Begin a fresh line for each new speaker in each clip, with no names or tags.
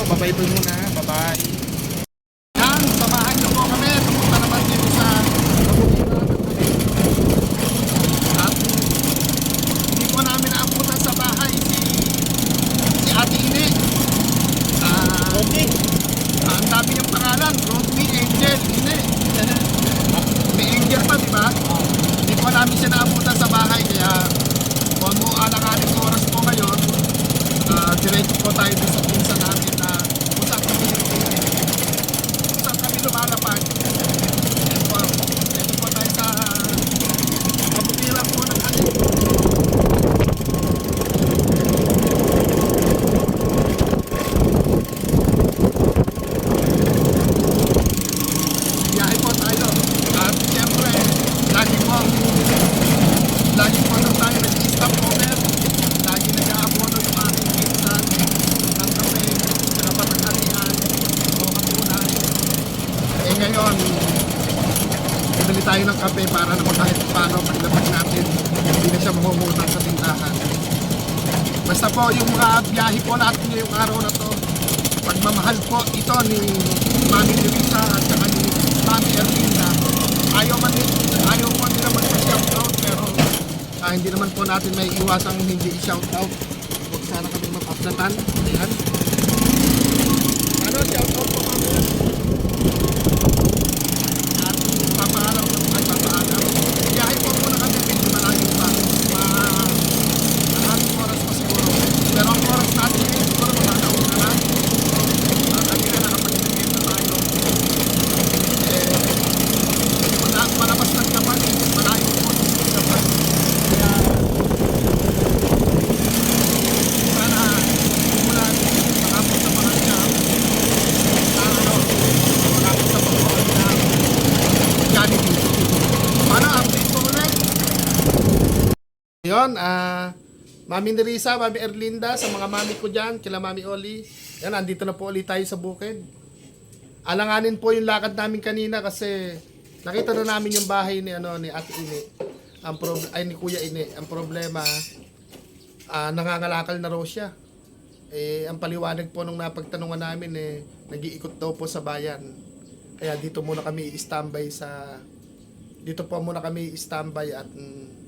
out po, babay po muna, bye Yan, samahan niyo po kami, pumunta naman dito sa At hindi po namin naabutan sa bahay si si Ate Ine. Ah, okay. ang dami niyang pangalan, Rodney Angel Ine. May Angel pa, di ba? Hindi po namin siya naabutan sa bahay, kaya kung mo alang-aling oras po ngayon, ah, diretso po tayo sa pinsa namin na kung saan kami, kung saan kami lumalapag. Ito po, ito po tayo sa kabukiran po ng Halil. biyahe po tayo. At siyempre, lagi po, lagi po nung tayo nag-stop over, lagi nag-aabono yung aking pinsan ng kape, saka patakalian, o kapunan. Eh ngayon, bibili tayo ng kape para naman kahit paano paglabas natin, hindi na siya mamumutang sa tindahan. Basta po yung mga biyahe po natin ngayong araw na to, pagmamahal po ito ni Mami Luisa at saka ni Mami Erlinda. Ayaw man ayaw po nila magpa-shoutout pero ah, hindi naman po natin may iwasang hindi i-shoutout. Huwag sana kami mapapnatan. Ayan. Ano, shoutout po Mami At papaalam ay papaalam. Biyahe po muna kami medyo malayo pa. Ma Maraming oras pa siguro. Pero ang oras natin ngayon siguro mga nauna na. Uh, kanina nakapag-ibigay na tayo. Eh, wala, palabas ng Japan eh. Malayo po sa Japan. Kaya, sana simulan makapos sa mga jam. Na ano, makapos sa pag-uwan na Jollibee. Para update ko ulit. Yun, ah, Mami Nerissa, Mami Erlinda, sa mga mami ko dyan, kila Mami Oli. Yan, andito na po ulit tayo sa bukid. Alanganin po yung lakad namin kanina kasi nakita na namin yung bahay ni ano ni Ate Ine. Ang prob- ay ni Kuya Ine. Ang problema ah, nangangalakal na raw siya. Eh, ang paliwanag po nung napagtanungan namin eh, nag-iikot daw po sa bayan. Kaya dito muna kami i-standby sa dito po muna kami i-standby at mm,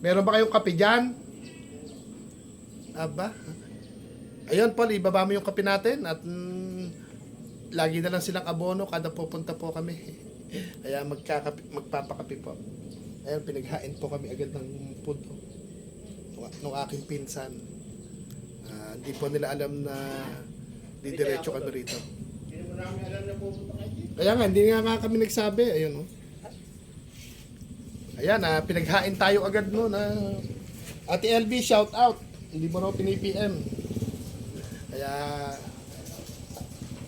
Meron ba kayong kape dyan? Aba. Ayun, Paul, ibaba mo yung kape natin at mm, lagi na lang silang abono kada pupunta po kami. Kaya magkakape, magpapakape po. Ayun, pinaghain po kami agad ng food nung, aking pinsan. Ah, Hindi po nila alam na didiretso kami rito. Kaya nga, hindi nga nga kami nagsabi. Ayun, oh. Ayan, ah, pinaghain tayo agad no na Ate LB, shout out. Hindi mo raw pinipm. Kaya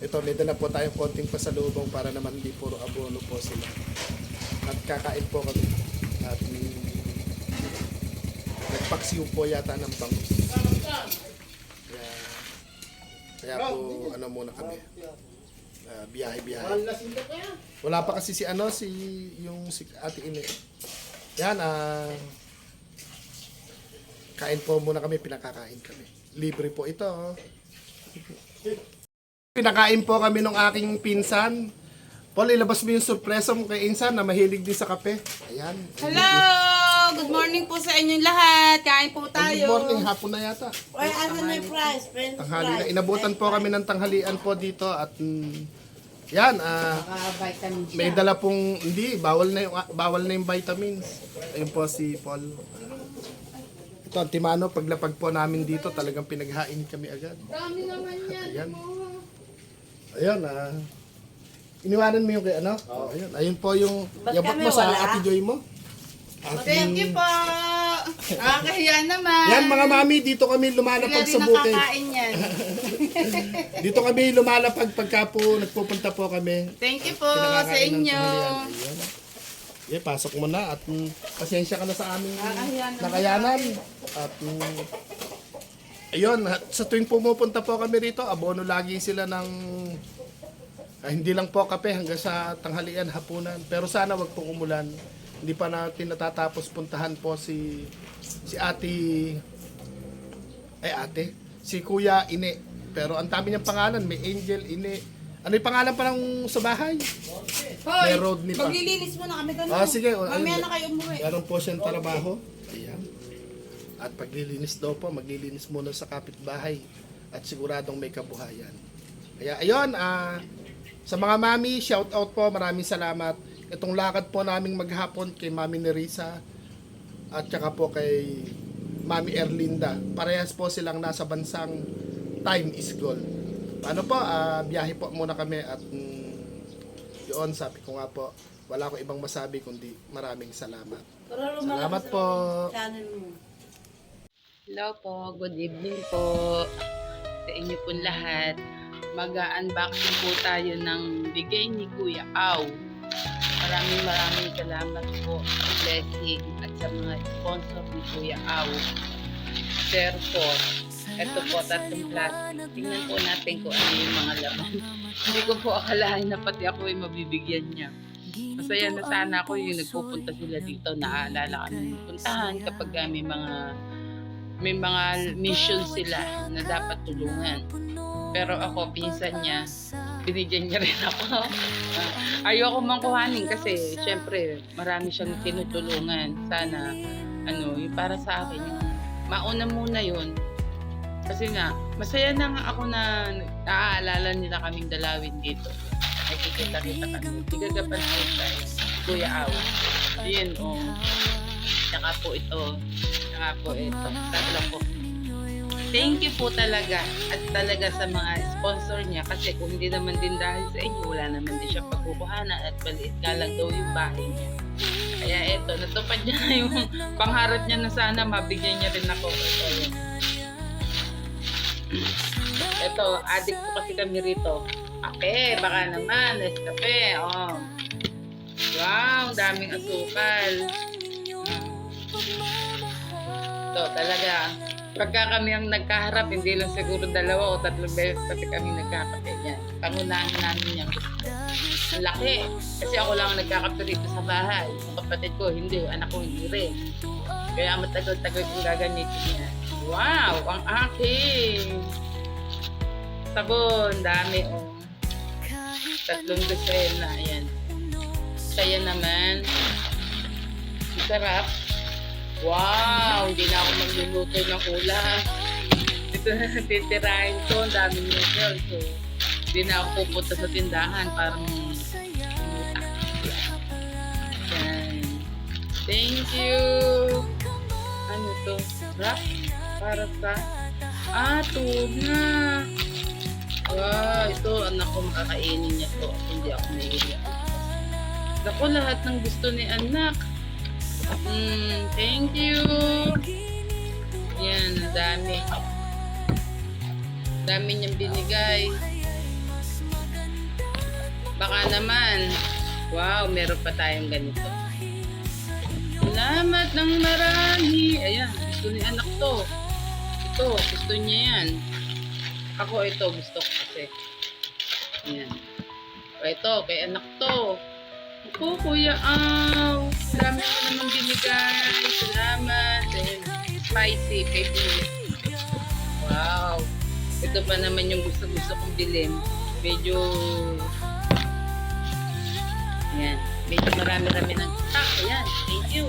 ito, may dala po tayong konting pasalubong para naman hindi puro abono po sila. At kakain po kami. At mm, nagpaksiw po yata ng bangus. Kaya, kaya po ano muna kami. Ah, biyahe-biyahe. Wala pa kasi si ano, si yung si Ate Ine. Yan, ah kain po muna kami, pinakakain kami. Libre po ito. oh. Pinakain po kami ng aking pinsan. Paul, ilabas mo yung sorpresa mo kay Insan na mahilig din sa kape. Ayan.
Hello! Good morning po sa inyong lahat. Kain po tayo.
Good morning, hapon na yata.
Why, ano na yung price?
Tanghali na. Inabutan po kami ng tanghalian po dito at mm, yan, ah
Naka-vitamin
may dala pong, hindi, bawal na yung, bawal na yung vitamins. Ayun po si Paul. Ito Ito, Timano, paglapag po namin dito, talagang pinaghain kami agad.
Dami naman yan.
Ayan. Ayun, ah. iniwanan mo yung kay ano? Oh. Ayun, ayun po yung
Ba't
yabot
kami
mo sa
wala?
Ate Joy mo. Ate-
Thank you po. Nakakahiya naman.
Yan mga mami, dito kami lumalapag sa bukid.
nakakain yan.
Dito kami lumalapag pagka po nagpupunta po kami.
Thank you po sa
ng
inyo.
tanghalian. Yeah, pasok mo na at mm, pasensya ka na sa aming
Nakakahiya naman.
nakayanan. At mm, ayun, at sa tuwing pumupunta po kami rito, abono lagi sila ng ah, hindi lang po kape hanggang sa tanghalian, hapunan. Pero sana wag pong umulan. Hindi pa natin natatapos puntahan po si si Ate ay ate, si Kuya Ine. Pero ang dami niyang pangalan, may Angel Ine. Ano yung pangalan pa ng sa bahay?
Hoy,
May road ni pa.
maglilinis muna kami doon.
Ah, sige. o,
Mamaya na kayo umuwi.
Meron po siyang trabaho. Ayan. At paglilinis daw po, maglilinis muna sa kapitbahay. At siguradong may kabuhayan. Kaya ayun, ah, sa mga mami, shout out po, maraming salamat. Itong lakad po naming maghapon kay Mami Nerissa at saka po kay Mami Erlinda. Parehas po silang nasa bansang time is gold. Ano po, ah, biyahe po muna kami at mm, yun, sabi ko nga po, wala akong ibang masabi kundi maraming salamat. Salamat
sa
po.
Hello po, good evening po sa inyo po lahat. Mag-unboxing po tayo ng bigay ni Kuya Au. Maraming maraming salamat po sa blessing at sa mga sponsor ni Kuya Au. Therefore, ito po tatlong plastic. Tingnan po natin kung ano yung mga laman. Hindi ko po akalain na pati ako ay mabibigyan niya. Masaya na sana ako yung nagpupunta sila dito. Naaalala kami puntahan kapag may mga may mga mission sila na dapat tulungan. Pero ako, pinsan niya, binigyan niya rin ako. Ayoko mang kuhanin kasi syempre marami siyang tinutulungan. Sana, ano, yung para sa akin, yung mauna muna yun. Kasi nga, masaya na nga ako na naaalala nila kaming dalawin dito. Nakikita-kita kami. Hindi ka kapansin tayo. Kuya Aw. Yun, oh. Tsaka po ito. Tsaka po ito. Tatlo po. Thank you po talaga at talaga sa mga sponsor niya kasi kung hindi naman din dahil sa inyo, wala naman din siya pagkukuhanan at maliit nga lang daw yung bahay niya. Kaya eto, natupad niya na yung pangarap niya na sana mabigyan niya rin ako. Ito. Ito, addict po kasi kami rito. Kape, baka naman, Nescafe, oh. Wow, daming asukal. Ito, talaga. Pagka kami ang nagkaharap, hindi lang siguro dalawa o tatlong beses pati kami nagkakape niyan. Pangunahan namin yan. Ang laki. Kasi ako lang ang nagkakape rito sa bahay. Yung kapatid ko, hindi. Anak ko, hindi rin. Kaya matagal-tagal kong gagamitin niya. Wow! Ang aking! Sabon, dami oh. Tatlong dosen na, ayan. Kaya naman, ang sarap. Wow! Hindi na ako magluluto ng ulam. Ito na titirahin ko. Ang daming noodles. So, hindi na ako pupunta sa tindahan para pumunta. Yan. Thank you! Ano to? Wrap? Para sa... Ah, tuna! Wow! Ito, anak ko makakainin niya to. Hindi ako nahihiya. Ako lahat ng gusto ni anak. Mm, thank you. Yan, dami. Dami niyang binigay. Baka naman, wow, meron pa tayong ganito. Salamat ng marami. Ayan, gusto ni anak to. Ito, gusto niya yan. Ako ito, gusto ko kasi. Ayan. O ito, kay anak to. Ako, Kuya Aw. Dami ko naman binigay. Salamat. Ayan, spicy favorite. Wow. Ito pa naman yung gusto-gusto kong bilhin. Medyo... Ayan. Medyo marami-rami ng stock. Ayan. Thank you.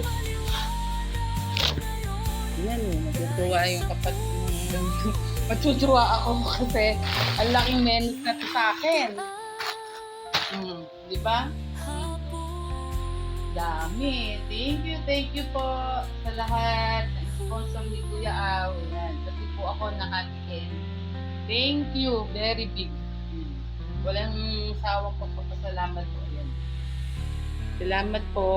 Ayan. Natutuwa yung kapat... Matutuwa ako kasi ang laking menus na sa akin. Hmm, di ba? Dami. Thank you, thank you po sa lahat. sponsor ni Kuya Aw. Yan. Kasi po ako nakatikin. Thank you. Very big. Walang sawang pagpapasalamat po. Yan. Salamat po.